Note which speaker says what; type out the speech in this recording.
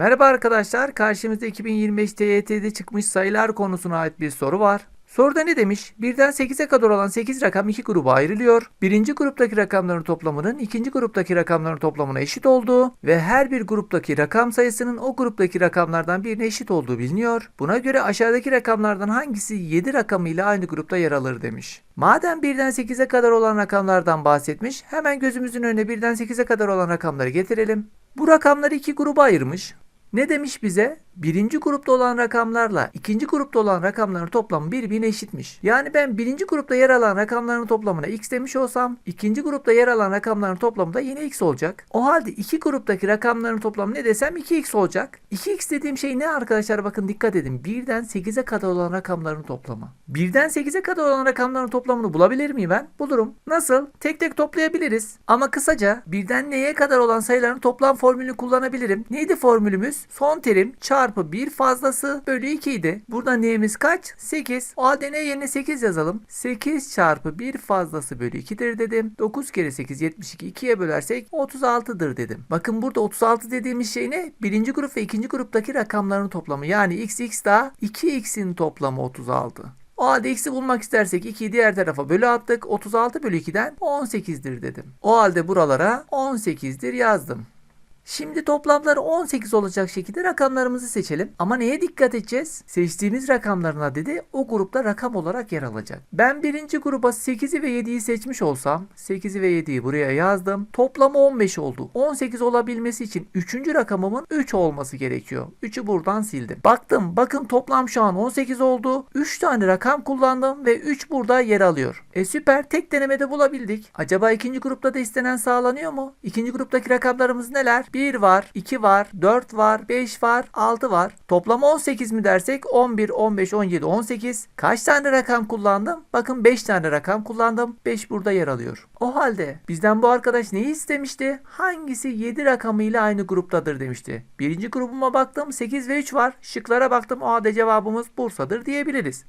Speaker 1: Merhaba arkadaşlar, karşımızda 2025 TYT'de çıkmış sayılar konusuna ait bir soru var. Soruda ne demiş? 1'den 8'e kadar olan 8 rakam iki gruba ayrılıyor. Birinci gruptaki rakamların toplamının ikinci gruptaki rakamların toplamına eşit olduğu ve her bir gruptaki rakam sayısının o gruptaki rakamlardan birine eşit olduğu biliniyor. Buna göre aşağıdaki rakamlardan hangisi 7 rakamıyla aynı grupta yer alır demiş. Madem 1'den 8'e kadar olan rakamlardan bahsetmiş, hemen gözümüzün önüne 1'den 8'e kadar olan rakamları getirelim. Bu rakamları iki gruba ayırmış. Ne demiş bize? Birinci grupta olan rakamlarla ikinci grupta olan rakamların toplamı birbirine eşitmiş. Yani ben birinci grupta yer alan rakamların toplamına x demiş olsam ikinci grupta yer alan rakamların toplamı da yine x olacak. O halde iki gruptaki rakamların toplamı ne desem 2x olacak. 2x dediğim şey ne arkadaşlar bakın dikkat edin. 1'den 8'e kadar olan rakamların toplamı. 1'den 8'e kadar olan rakamların toplamını bulabilir miyim ben? Bulurum. Nasıl? Tek tek toplayabiliriz. Ama kısaca 1'den neye kadar olan sayıların toplam formülünü kullanabilirim. Neydi formülümüz? Son terim çarpı 1 fazlası bölü 2 idi. Burada neyimiz kaç? 8. O halde ne yerine 8 yazalım. 8 çarpı 1 fazlası bölü 2'dir dedim. 9 kere 8 72 2'ye bölersek 36'dır dedim. Bakın burada 36 dediğimiz şey ne? Birinci grup ve ikinci gruptaki rakamların toplamı. Yani x x daha 2x'in toplamı 36. O halde x'i bulmak istersek 2'yi diğer tarafa bölü attık. 36 bölü 2'den 18'dir dedim. O halde buralara 18'dir yazdım. Şimdi toplamları 18 olacak şekilde rakamlarımızı seçelim. Ama neye dikkat edeceğiz? Seçtiğimiz rakamların adedi o grupta rakam olarak yer alacak. Ben birinci gruba 8'i ve 7'yi seçmiş olsam 8'i ve 7'yi buraya yazdım. Toplamı 15 oldu. 18 olabilmesi için 3. rakamımın 3 olması gerekiyor. 3'ü buradan sildim. Baktım bakın toplam şu an 18 oldu. 3 tane rakam kullandım ve 3 burada yer alıyor. E süper tek denemede bulabildik. Acaba ikinci grupta da istenen sağlanıyor mu? İkinci gruptaki rakamlarımız neler? 1 var, 2 var, 4 var, 5 var, 6 var. Toplam 18 mi dersek 11, 15, 17, 18. Kaç tane rakam kullandım? Bakın 5 tane rakam kullandım. 5 burada yer alıyor. O halde bizden bu arkadaş neyi istemişti? Hangisi 7 rakamıyla aynı gruptadır demişti. Birinci grubuma baktım 8 ve 3 var. Şıklara baktım o halde cevabımız Bursa'dır diyebiliriz.